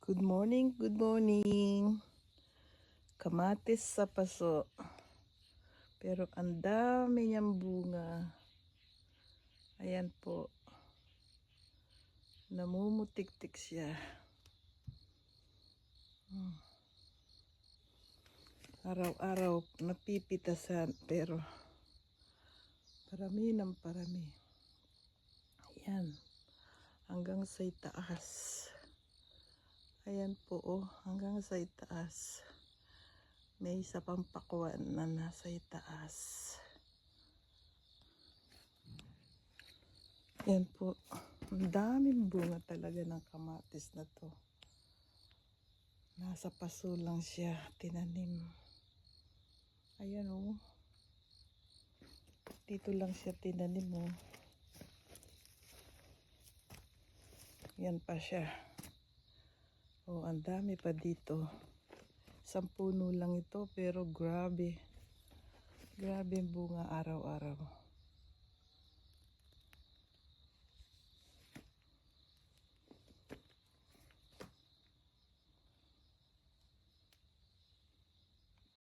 Good morning, good morning. Kamatis sa paso. Pero ang dami niyang bunga. Ayan po. Namumutik-tik siya. Hmm. Araw-araw napipitasan pero parami ng parami. Ayan. Hanggang sa itaas. Ayan po oh, hanggang sa itaas. May isa pang pakuan na nasa itaas. Ayan po. Ang daming bunga talaga ng kamatis na to. Nasa paso lang siya tinanim. Ayan oh. Dito lang siya tinanim oh. Yan pa siya. Oh, ang dami pa dito. Isang puno lang ito pero grabe. Grabe ang bunga araw-araw.